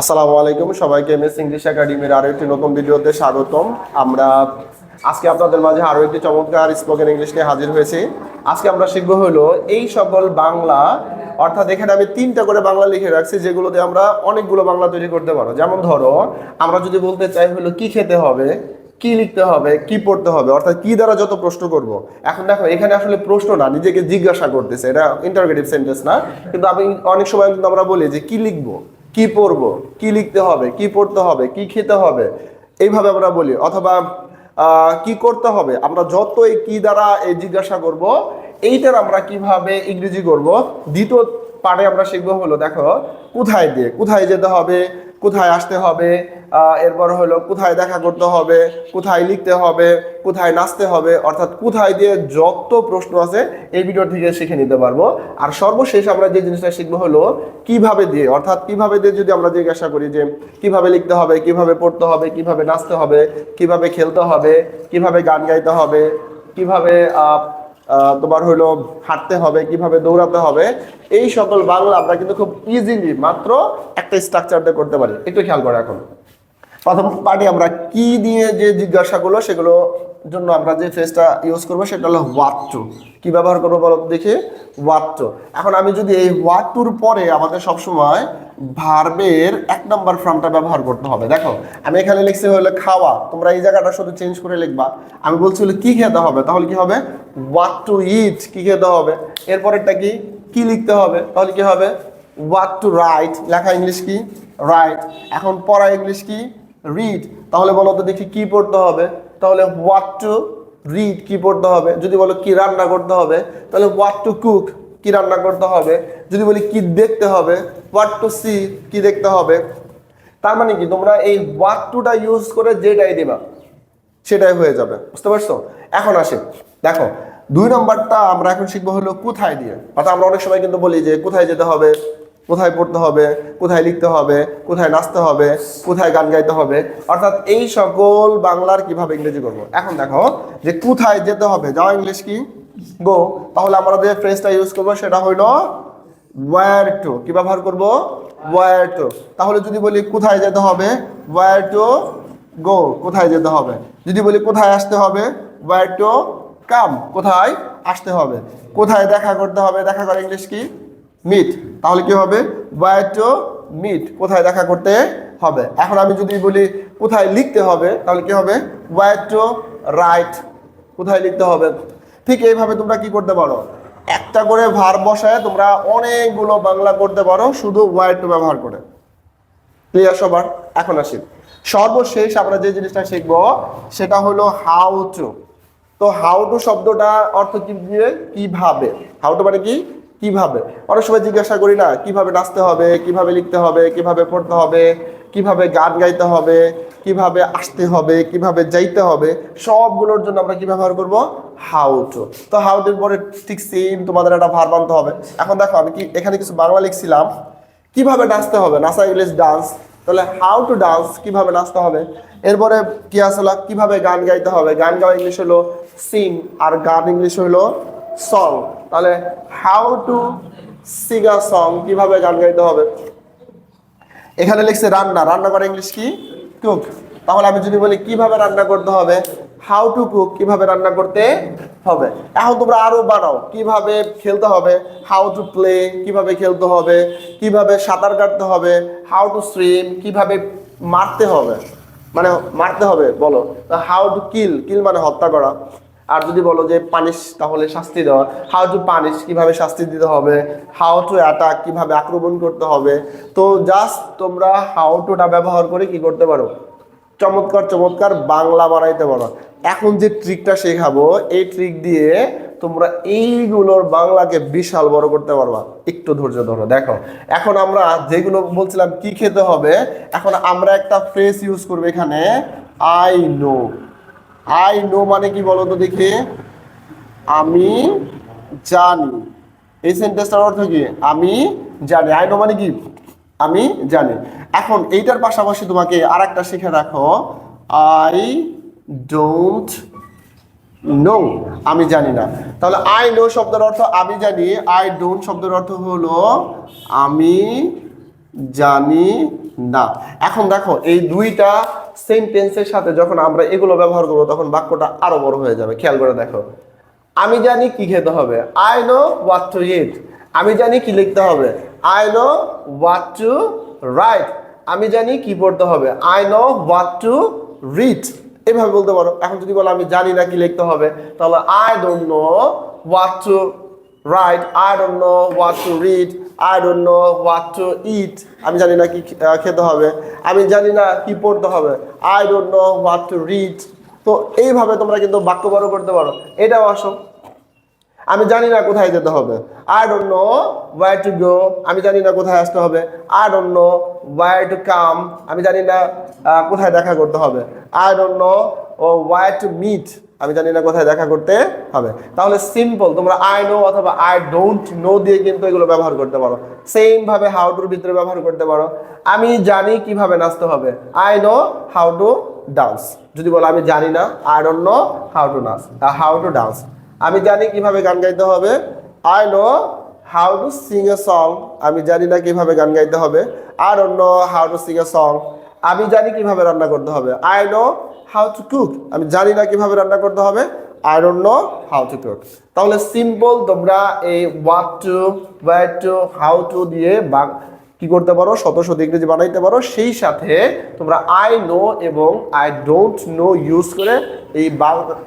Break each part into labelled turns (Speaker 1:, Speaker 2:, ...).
Speaker 1: আসসালামু আলাইকুম, সবাইকে এমএস ইংলিশ একাডেমির আরও একটি নতুন ভিডিওতে স্বাগতম। আমরা আজকে আপনাদের মাঝে আরও একটি চমৎকার স্পোকেন ইংলিশ নিয়ে হাজির হয়েছি। আজকে আমরা শিখব হলো এই সকল বাংলা, অর্থাৎ এখানে আমি তিনটা করে বাংলা লিখে রাখছি, যেগুলোতে আমরা অনেকগুলো বাংলা তৈরি করতে পারো। যেমন ধরো, আমরা যদি বলতে চাই হলো কি খেতে হবে, কি লিখতে হবে, কি পড়তে হবে, অর্থাৎ কি দ্বারা যত প্রশ্ন করব। এখন দেখো, এখানে আসলে প্রশ্ন না, নিজেকে জিজ্ঞাসা করতেছে, এটা ইন্টারোগেটিভ সেন্টেন্স না। কিন্তু আমি অনেক সময় কিন্তু আমরা বলি যে কি লিখব? কি পড়ব? কি লিখতে হবে? কি পড়তে হবে? কি খেতে হবে? এইভাবে আমরা বলি। অথবা কি করতে হবে? আমরা যত এই কি দ্বারা এই জিজ্ঞাসা করব, এইটার আমরা কীভাবে ইংরেজি করব? দ্বিতীয় পারে আমরা শিখব হলো, দেখো, কোথায় দিয়ে? কোথায় যেতে হবে? কোথায় আসতে হবে এরপর হলো কোথায় দেখা করতে হবে, কোথায় লিখতে হবে, কোথায় নাচতে হবে, অর্থাৎ কোথায় দিয়ে যত প্রশ্ন আছে এই ভিডিও থেকে শিখে নিতে পারব। আর সর্বশেষ আমরা যে জিনিসটা শিখব হলো কীভাবে দিয়ে, অর্থাৎ কীভাবে দিয়ে যদি আমরা জিজ্ঞাসা করি যে কীভাবে লিখতে হবে, কীভাবে পড়তে হবে, কীভাবে নাচতে হবে, কীভাবে খেলতে হবে, কীভাবে গান গাইতে হবে, কীভাবে তোমার হইল হাঁটতে হবে, কীভাবে দৌড়াতে হবে, এই সকল বাংলা আমরা কিন্তু খুব ইজিলি মাত্র একটা স্ট্রাকচার দিয়ে করতে পারি। একটু খেয়াল করে এখন প্রথম পার্টি আমরা কি দিয়ে যে জিজ্ঞাসাগুলো, সেগুলো জন্য আমরা যে ফ্রেজটা ইউজ করব, সেটা হলো হোয়াট টু কি ব্যবহার করব বলো দেখি? হোয়াট টু এখন আমি যদি এই হোয়াট টুর পরে আমাদের সবসময় ভার্বের এক নম্বর ফর্মটা ব্যবহার করতে হবে। দেখো, আমি এখানে লিখছি হলো খাওয়া। তোমরা এই জায়গাটা শুধু চেঞ্জ করে লিখবা। আমি বলছি হলো কি খেতে হবে? তাহলে কি হবে? হোয়াট টু ইট কি খেতে হবে? এরপরেরটা কি? কি লিখতে হবে? তাহলে কি হবে? হোয়াট টু রাইট লেখা ইংলিশ কি? রাইট এখন পড়া ইংলিশ কি? রিড তাহলে বলো তো দেখি কি পড়তে হবে? তাহলে হোয়াট টু রিড কি পড়তে হবে? যদি বলো কি রান্না করতে হবে, তাহলে হোয়াট টু কুক কি রান্না করতে হবে? যদি বলি কি দেখতে হবে হোয়াট টু সি কি দেখতে হবে? তার মানে কি, তোমরা এই হোয়াট টুটা ইউজ করে যেটাই দিবা, সেটাই হয়ে যাবে। বুঝতে পারছ? এখন আসে। দেখো, দুই নম্বরটা আমরা এখন শিখব হলো কোথায় দিয়ে। অর্থাৎ আমরা অনেক সময় কিন্তু বলি যে কোথায় যেতে হবে কোথায় পড়তে হবে, কোথায় লিখতে হবে, কোথায় নাচতে হবে, কোথায় গান গাইতে হবে, অর্থাৎ এই সকল বাংলার কীভাবে ইংরেজি করব? এখন দেখো যে কোথায় যেতে হবে। যাও ইংলিশ কি? গো। তাহলে আমরা যে ফ্রেজটা ইউজ করব সেটা হইল ওয়ার টু কি ব্যবহার করব? ওয়ার টু তাহলে যদি বলি কোথায় যেতে হবে ওয়ার টু গো কোথায় যেতে হবে? যদি বলি কোথায় আসতে হবে ওয়ার টু কাম কোথায় আসতে হবে? কোথায় দেখা করতে হবে? দেখা করে ইংলিশ কি? মিট তাহলে কি হবে? ওয়ার টু মিট কোথায় দেখা করতে হবে? এখন আমি যদি বলি কোথায় লিখতে হবে, তাহলে কি হবে? ওয়ার টু রাইট কোথায় লিখতে হবে? ঠিক এইভাবে তোমরা কি করতে পারো? একটা করে ভার বসায় তোমরা অনেকগুলো বাংলা করতে পারো, শুধু ওয়ার টু ব্যবহার করে। ক্লিয়ার সবার? এখন আসি। সর্বশেষ আমরা যে জিনিসটা শিখব, সেটা হলো হাউ টু তো হাউ টু শব্দটা অর্থ কি দিয়ে? কীভাবে? হাউ টু মানে কি? কীভাবে? অনেক সময় জিজ্ঞাসা করি না, কীভাবে নাচতে হবে, কীভাবে লিখতে হবে, কীভাবে পড়তে হবে, কীভাবে গান গাইতে হবে, কীভাবে আসতে হবে, কীভাবে যাইতে হবে, সবগুলোর জন্য আমরা কি ব্যবহার করব? হাউ টু তো হাউ টুর পরে ঠিক সেম তোমাদের একটা ভার মানতে হবে। এখন দেখো, আমি কি এখানে কিছু বাংলা লিখছিলাম, কীভাবে নাচতে হবে? নাচা ইংলিশ ডান্স তাহলে হাউ টু ডান্স কীভাবে নাচতে হবে? এরপরে কি আসলে কীভাবে গান গাইতে হবে? গান গাওয়া ইংলিশ হলো সিং আর গান ইংলিশ হলো সং তাহলে how to sing a song কীভাবে গান গাইতে হবে? এখানে লিখছে রান্না। রান্না করা ইংলিশ কি? কুক তাহলে আমি যদি বলি কীভাবে রান্না করতে হবে হাউ টু কুক কীভাবে রান্না করতে হবে। এখন তোমরা আরও বানাও, কীভাবে খেলতে হবে হাউ টু প্লে কীভাবে খেলতে হবে, কীভাবে সাঁতার কাটতে হবে হাউ টু সুইম কীভাবে মারতে হবে। মানে মারতে হবে, বলো। হাউ টু কিল কিল মানে হত্যা করা। আর যদি বলো যে পানিশ তাহলে শাস্তি দেওয়া। হাউ টু পানিশ কীভাবে শাস্তি দিতে হবে? হাউ টু অ্যাটাক কীভাবে আক্রমণ করতে হবে? তো জাস্ট তোমরা হাউ টুটা ব্যবহার করে কি করতে পারো? চমৎকার চমৎকার বাংলা বানাইতে পারো। এখন যে ট্রিকটা শেখাবো, এই ট্রিক দিয়ে তোমরা এইগুলোর বাংলাকে বিশাল বড় করতে পারবা। একটু ধৈর্য ধরো, দেখো। এখন আমরা যেগুলো বলছিলাম কি খেতে হবে, এখন আমরা একটা ফ্রেস ইউজ করব এখানে আই নো আই নো মানে কি বলো তো দেখি? আমি জানি। এই সেন্টেন্সটার অর্থ কি? আমি জানি। আই নো মানে কি? আমি জানি। এখন এইটার পাশাপাশি তোমাকে আর একটা শিখে রাখো। I don't know. আমি জানি না। তাহলে আই নো শব্দের অর্থ আমি জানি। আই ডোন্ট শব্দের অর্থ হলো আমি জানি না। এখন দেখো, এই দুইটা সেন্টেন্সের সাথে যখন আমরা এগুলো ব্যবহার করব, তখন বাক্যটা আরও বড় হয়ে যাবে। খেয়াল করে দেখো। আমি জানি কি খেতে হবে। I know what to eat আমি জানি কি লিখতে হবে। I know what to write আমি জানি কি পড়তে হবে। I know what to read এভাবে বলতে পারো। এখন যদি বলো, আমি জানি না কি লিখতে হবে, তাহলে I don't know what to write I don't know what to read I don't know what to eat আমি জানি না কি খেতে হবে। আমি জানি না কি পড়তে হবে। I don't know what to read তো এইভাবে তোমরা কিন্তু বাক্য বড় করতে পারো। এটাও আসো আমি জানি না কোথায় যেতে হবে। I don't know where to go আমি জানি না কোথায় আসতে হবে। I don't know where to come আমি জানি না কোথায় দেখা করতে হবে। I don't know uh where to meet আমি জানি না কোথায় দেখা করতে হবে। তাহলে সিম্পল তোমরা আই নো অথবা আই ডোন্ট নো দিয়ে কিন্তু এগুলো ব্যবহার করতে পারো। সেম ভাবে হাউ টুর ভিতরে ব্যবহার করতে পারো। আমি জানি কীভাবে নাচতে হবে। I know how to dance যদি বলো আমি জানি না I don't know how to নাচ হাউ টু ডান্স আমি জানি কীভাবে গান গাইতে হবে। I know how to sing a song আমি জানি না কীভাবে গান গাইতে হবে। Don't know how to sing a song আমি জানি কীভাবে রান্না করতে হবে। I know how to cook আমি জানি না কীভাবে রান্না করতে হবে। I don't know how to cook তাহলে সিম্পল তোমরা এই what to where to how to দিয়ে কি করতে পারো? শত শত ইংরেজি বানাইতে পারো। সেই সাথে তোমরা আই নো এবং আই ডোন্ট নো ইউজ করে এই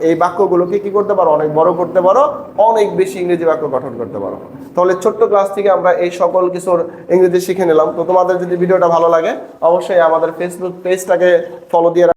Speaker 1: এই বাক্যগুলোকে কি করতে পারো? অনেক বড় করতে পারো। অনেক বেশি ইংরেজি বাক্য গঠন করতে পারো। তাহলে ছোট্ট ক্লাস থেকে আমরা এই সকল কিছুর ইংরেজি শিখে নিলাম। তো তোমাদের যদি ভিডিওটা ভালো লাগে, অবশ্যই আমাদের ফেসবুক পেজটাকে ফলো দিয়ে